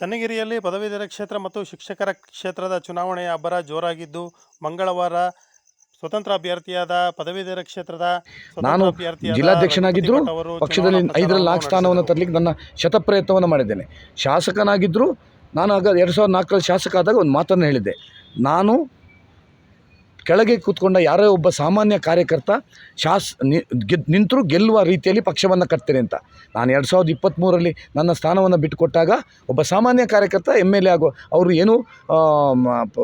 ಚನ್ನಗಿರಿಯಲ್ಲಿ ಪದವೀಧರ ಕ್ಷೇತ್ರ ಮತ್ತು ಶಿಕ್ಷಕರ ಕ್ಷೇತ್ರದ ಚುನಾವಣೆಯ ಅಬ್ಬರ ಜೋರಾಗಿದ್ದು ಮಂಗಳವಾರ ಸ್ವತಂತ್ರ ಅಭ್ಯರ್ಥಿಯಾದ ಪದವೀಧರ ಕ್ಷೇತ್ರದ ನಾನು ಜಿಲ್ಲಾಧ್ಯಕ್ಷನಾಗಿದ್ದರು ಪಕ್ಷದಲ್ಲಿ ಐದರಲ್ಲಿ ನಾಲ್ಕು ಸ್ಥಾನವನ್ನು. ತರಲಿಕ್ಕೆ ನನ್ನ ಶತಪ್ರಯತ್ನವನ್ನು ಮಾಡಿದ್ದೇನೆ ಶಾಸಕನಾಗಿದ್ದರೂ ನಾನು ಆಗ ಎರಡು ಸಾವಿರದ ನಾಲ್ಕರಲ್ಲಿ ಶಾಸಕ ಆದಾಗ ಒಂದು ಮಾತನ್ನು ಹೇಳಿದ್ದೆ ನಾನು ಕೆಳಗೆ ಕೂತ್ಕೊಂಡ ಯಾರೋ ಒಬ್ಬ ಸಾಮಾನ್ಯ ಕಾರ್ಯಕರ್ತ ಶಾಸ್ ನಿಂತರೂ ಗೆಲ್ಲುವ ರೀತಿಯಲ್ಲಿ ಪಕ್ಷವನ್ನು ಕಟ್ತೇನೆ ಅಂತ. ನಾನು ಎರಡು ಸಾವಿರದ ಇಪ್ಪತ್ತ್ಮೂರರಲ್ಲಿ ನನ್ನ ಸ್ಥಾನವನ್ನು ಬಿಟ್ಟುಕೊಟ್ಟಾಗ ಒಬ್ಬ ಸಾಮಾನ್ಯ ಕಾರ್ಯಕರ್ತ ಎಂ ಎಲ್ ಎ ಆಗೋ ಅವರು ಏನು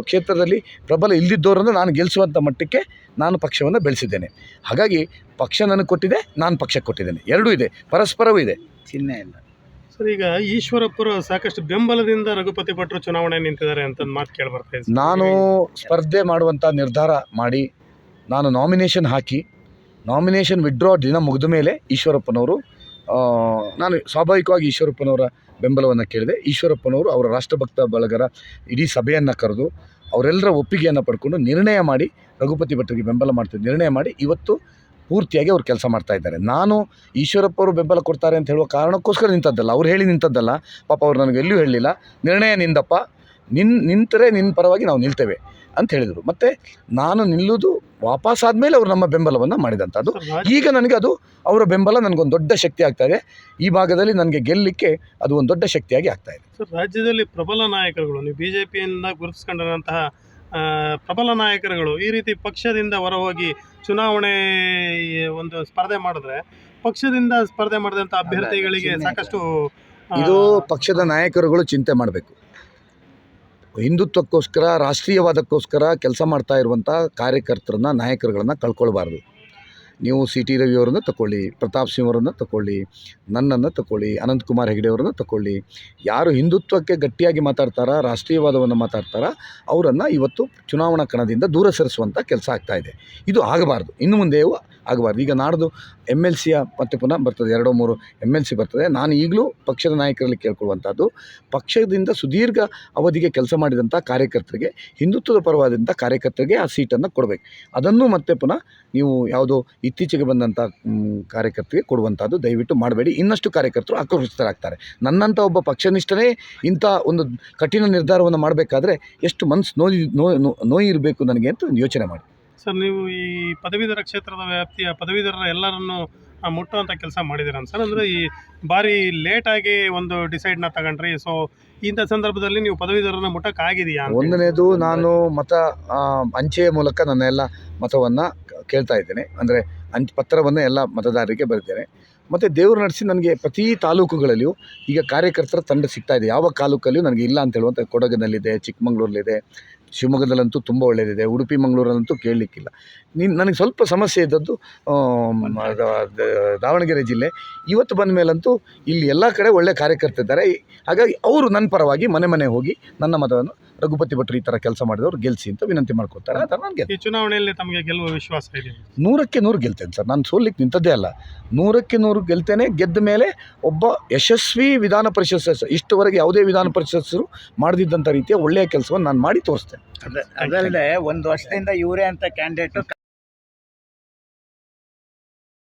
ಕ್ಷೇತ್ರದಲ್ಲಿ ಪ್ರಬಲ ಇಲ್ಲದಿದ್ದವರನ್ನು ನಾನು ಗೆಲ್ಲಿಸುವಂಥ ಮಟ್ಟಕ್ಕೆ ನಾನು ಪಕ್ಷವನ್ನು ಬೆಳೆಸಿದ್ದೇನೆ. ಹಾಗಾಗಿ ಪಕ್ಷ ನನಗೆ ಕೊಟ್ಟಿದೆ, ನಾನು ಪಕ್ಷಕ್ಕೆ ಕೊಟ್ಟಿದ್ದೇನೆ. ಎರಡೂ ಇದೆ, ಪರಸ್ಪರವೂ ಇದೆ. ಚಿಹ್ನೆ ಇಲ್ಲ. ಸರ್, ಈಗ ಈಶ್ವರಪ್ಪರು ಸಾಕಷ್ಟು ಬೆಂಬಲದಿಂದ ರಘುಪತಿ ಭಟ್ರು ಚುನಾವಣೆ ನಿಂತಿದ್ದಾರೆ ಅಂತ ಮಾತು ಕೇಳಿ ಇದೆ ನಾನು ಸ್ಪರ್ಧೆ ಮಾಡುವಂಥ ನಿರ್ಧಾರ ಮಾಡಿ ನಾನು ನಾಮಿನೇಷನ್ ಹಾಕಿ ನಾಮಿನೇಷನ್ ವಿಡ್ರಾ ದಿನ ಮುಗಿದ ಮೇಲೆ ಈಶ್ವರಪ್ಪನವರು ನಾನು ಸ್ವಾಭಾವಿಕವಾಗಿ ಈಶ್ವರಪ್ಪನವರ ಬೆಂಬಲವನ್ನು ಕೇಳಿದೆ. ಈಶ್ವರಪ್ಪನವರು ಅವರ ರಾಷ್ಟ್ರಭಕ್ತ ಬಳಗರ ಇಡೀ ಸಭೆಯನ್ನು ಕರೆದು ಅವರೆಲ್ಲರ ಒಪ್ಪಿಗೆಯನ್ನು ಪಡ್ಕೊಂಡು ನಿರ್ಣಯ ಮಾಡಿ ರಘುಪತಿ ಭಟ್ರಿಗೆ ಬೆಂಬಲ ಮಾಡ್ತಿದ್ದ ನಿರ್ಣಯ ಮಾಡಿ ಇವತ್ತು ಪೂರ್ತಿಯಾಗಿ ಅವ್ರು ಕೆಲಸ ಮಾಡ್ತಾ ಇದ್ದಾರೆ. ನಾನು ಈಶ್ವರಪ್ಪ ಅವರು ಬೆಂಬಲ ಕೊಡ್ತಾರೆ ಅಂತ ಹೇಳುವ ಕಾರಣಕ್ಕೋಸ್ಕರ ನಿಂತದ್ದಲ್ಲ ಅವ್ರು ಹೇಳಿ ನಿಂತದ್ದಲ್ಲ. ಪಾಪ ಅವ್ರು ನನಗೆ ಎಲ್ಲೂ ಹೇಳಲಿಲ್ಲ. ನಿರ್ಣಯ ನಿಂದಪ್ಪ. ನಿನ್ ನಿಂತರೆ ನಿನ್ನ ಪರವಾಗಿ ನಾವು ನಿಲ್ತೇವೆ ಅಂತ ಹೇಳಿದರು. ಮತ್ತು ನಾನು ನಿಲ್ಲುವುದು ವಾಪಸ್ ಆದಮೇಲೆ ಅವರು ನಮ್ಮ ಬೆಂಬಲವನ್ನು ಮಾಡಿದಂಥದ್ದು ಈಗ ನನಗೆ ಅದು ಅವರ ಬೆಂಬಲ ನನಗೊಂದು ದೊಡ್ಡ ಶಕ್ತಿ ಆಗ್ತಾ ಇದೆ. ಈ ಭಾಗದಲ್ಲಿ ನನಗೆ ಗೆಲ್ಲಲಿಕ್ಕೆ ಅದು ಒಂದು ದೊಡ್ಡ ಶಕ್ತಿಯಾಗಿ ಆಗ್ತಾ ಇದೆ. ಸರ್ ರಾಜ್ಯದಲ್ಲಿ ಪ್ರಬಲ ನಾಯಕರುಗಳು ನೀವು ಬಿಜೆಪಿಯಿಂದ ಗುರುತಿಸ್ಕೊಂಡಂತಹ ಆ, ಪ್ರಬಲ ನಾಯಕರುಗಳು ಈ ರೀತಿ ಪಕ್ಷದಿಂದ ಹೊರಹೋಗಿ ಚುನಾವಣೆ ಒಂದು ಸ್ಪರ್ಧೆ ಮಾಡಿದ್ರೆ ಪಕ್ಷದಿಂದ ಸ್ಪರ್ಧೆ ಮಾಡಿದಂಥ ಅಭ್ಯರ್ಥಿಗಳಿಗೆ ಸಾಕಷ್ಟು ಇದು ಪಕ್ಷದ ನಾಯಕರುಗಳು ಚಿಂತೆ ಮಾಡಬೇಕು. ಹಿಂದುತ್ವಕ್ಕೋಸ್ಕರ ರಾಷ್ಟ್ರೀಯವಾದಕ್ಕೋಸ್ಕರ ಕೆಲಸ ಮಾಡ್ತಾ ಇರುವಂಥ ಕಾರ್ಯಕರ್ತರನ್ನ ನಾಯಕರುಗಳನ್ನ ಕಳ್ಕೊಳ್ಬಾರ್ದು. ನೀವು ಸಿ ಟಿ ರವಿಯವರನ್ನು ತಗೊಳ್ಳಿ ಪ್ರತಾಪ್ ಸಿಂಹ ಅವರನ್ನು ತಗೊಳ್ಳಿ ನನ್ನನ್ನು ತಗೊಳ್ಳಿ ಅನಂತಕುಮಾರ್ ಹೆಗಡೆ ಅವರನ್ನು ತಗೊಳ್ಳಿ ಯಾರು ಹಿಂದುತ್ವಕ್ಕೆ ಗಟ್ಟಿಯಾಗಿ ಮಾತಾಡ್ತಾರಾ, ರಾಷ್ಟ್ರೀಯವಾದವನ್ನು ಮಾತಾಡ್ತಾರಾ, ಅವರನ್ನು ಇವತ್ತು ಚುನಾವಣಾ ಕಣದಿಂದ ದೂರ ಸರಿಸುವಂಥ ಕೆಲಸ ಆಗ್ತಾ ಇದೆ. ಇದು ಆಗಬಾರ್ದು. ಇನ್ನು ಮುಂದೆಯೂ ಆಗಬಾರ್ದು. ಈಗ ನಾಡ್ದು ಎಂ ಎಲ್ ಸಿಯ ಮತ್ತೆ ಪುನಃ ಬರ್ತದೆ, ಎರಡೋ ಮೂರು ಎಂ ಎಲ್ ಸಿ ಬರ್ತದೆ. ನಾನು ಈಗಲೂ ಪಕ್ಷದ ನಾಯಕರಲ್ಲಿ ಕೇಳ್ಕೊಳ್ಳುವಂಥದ್ದು, ಪಕ್ಷದಿಂದ ಸುದೀರ್ಘ ಅವಧಿಗೆ ಕೆಲಸ ಮಾಡಿದಂಥ ಕಾರ್ಯಕರ್ತರಿಗೆ, ಹಿಂದುತ್ವದ ಪರವಾದಂಥ ಕಾರ್ಯಕರ್ತರಿಗೆ ಆ ಸೀಟನ್ನು ಕೊಡಬೇಕು. ಅದನ್ನು ಮತ್ತೆ ಪುನಃ ನೀವು ಯಾವುದೋ ಇತ್ತೀಚೆಗೆ ಬಂದಂಥ ಕಾರ್ಯಕರ್ತರಿಗೆ ಕೊಡುವಂಥದ್ದು ದಯವಿಟ್ಟು ಮಾಡಬೇಡಿ. ಇನ್ನಷ್ಟು ಕಾರ್ಯಕರ್ತರು ಆಕ್ರೋಶಿತರಾಗ್ತಾರೆ. ನನ್ನಂಥ ಒಬ್ಬ ಪಕ್ಷನಿಷ್ಠನೇ ಇಂಥ ಒಂದು ಕಠಿಣ ನಿರ್ಧಾರವನ್ನು ಮಾಡಬೇಕಾದ್ರೆ ಎಷ್ಟು ಮನಸ್ಸು ನೋಯಿ ನೋ ನೋಯಿ ಇರಬೇಕು ನನಗೆ ಅಂತ ಒಂದು ಯೋಚನೆ ಮಾಡಿ. ಸರ್ ನೀವು ಈ ಪದವೀಧರ ಕ್ಷೇತ್ರದ ವ್ಯಾಪ್ತಿಯ ಪದವೀಧರರ ಎಲ್ಲರನ್ನು ಮುಟ್ಟುವಂಥ ಕೆಲಸ ಮಾಡಿದ್ದೀರ ಸರ್ ಅಂದರೆ ಈ ಬಾರಿ ಲೇಟಾಗಿ ಒಂದು ಡಿಸೈಡ್ನ ತಗೊಂಡ್ರಿ. ಸೊ ಇಂಥ ಸಂದರ್ಭದಲ್ಲಿ ನೀವು ಪದವೀಧರನ್ನು ಮುಟ್ಟಕ್ಕಾಗಿದೆಯಾ ಒಂದನೇದು ನಾನು ಮತ ಅಂಚೆಯ ಮೂಲಕ ನನ್ನ ಎಲ್ಲ ಮತವನ್ನು ಕೇಳ್ತಾ ಇದ್ದೇನೆ. ಅಂದರೆ ಅಂಚೆ ಪತ್ರವನ್ನು ಎಲ್ಲ ಮತದಾರರಿಗೆ ಬರೆದ್ದೇನೆ ಮತ್ತು ದೇವರು ನಡೆಸಿ ನನಗೆ ಪ್ರತಿ ತಾಲೂಕುಗಳಲ್ಲಿಯೂ ಈಗ ಕಾರ್ಯಕರ್ತರ ತಂಡ ಸಿಗ್ತಾ ಇದೆ. ಯಾವ ತಾಲೂಕಲ್ಲಿಯೂ ನನಗೆ ಇಲ್ಲ ಅಂತ ಹೇಳುವಂಥ ಕೊಡಗಿನಲ್ಲಿದೆ, ಚಿಕ್ಕಮಂಗ್ಳೂರಲ್ಲಿದೆ, ಶಿವಮೊಗ್ಗದಲ್ಲಂತೂ ತುಂಬ ಒಳ್ಳೆಯದಿದೆ ಉಡುಪಿ, ಮಂಗಳೂರಲ್ಲಂತೂ ಕೇಳಲಿಕ್ಕಿಲ್ಲ. ನೀನು ನನಗೆ ಸ್ವಲ್ಪ ಸಮಸ್ಯೆ ಇದ್ದದ್ದು ದಾವಣಗೆರೆ ಜಿಲ್ಲೆ. ಇವತ್ತು ಬಂದ ಮೇಲಂತೂ ಇಲ್ಲಿ ಎಲ್ಲ ಕಡೆ ಒಳ್ಳೆ ಕಾರ್ಯಕರ್ತ ಇದ್ದಾರೆ ಹಾಗಾಗಿ ಅವರು ನನ್ನ ಪರವಾಗಿ ಮನೆ ಮನೆ ಹೋಗಿ ನನ್ನ ಮತವನ್ನು ರಘುಪತಿ ಭಟ್ರು ಈ ಥರ ಕೆಲಸ ಮಾಡಿದವರು ಗೆಲ್ಸಿ ಅಂತ ವಿನಂತಿ ಮಾಡ್ಕೊತಾರೆ ಆ ಥರ ನಾನು ಈ ಚುನಾವಣೆಯಲ್ಲಿ ತಮಗೆ ಗೆಲ್ಲುವ ವಿಶ್ವಾಸ ಇದೆ ನೂರಕ್ಕೆ ನೂರು ಗೆಲ್ತೇನೆ ಸರ್. ನಾನು ಸೋಲಿಕ್ಕೆ ನಿಂತದ್ದೇ ಅಲ್ಲ. ನೂರಕ್ಕೆ ನೂರು ಗೆಲ್ತೇನೆ ಗೆದ್ದ ಮೇಲೆ ಒಬ್ಬ ಯಶಸ್ವಿ ವಿಧಾನ ಪರಿಷತ್ ಸದಸ್ಯ ಇಷ್ಟುವರೆಗೆ ಯಾವುದೇ ವಿಧಾನ ಪರಿಷತ್ಸರು ಮಾಡದಿದ್ದಂಥ ರೀತಿಯ ಒಳ್ಳೆಯ ಕೆಲಸವನ್ನು ನಾನು ಮಾಡಿ ತೋರಿಸ್ತೇನೆ. ಅದ- ಅದಲ್ಲದೆ ಒಂದು ವರ್ಷದಿಂದ ಇವರೇ ಅಂತ ಕ್ಯಾಂಡಿಡೇಟ್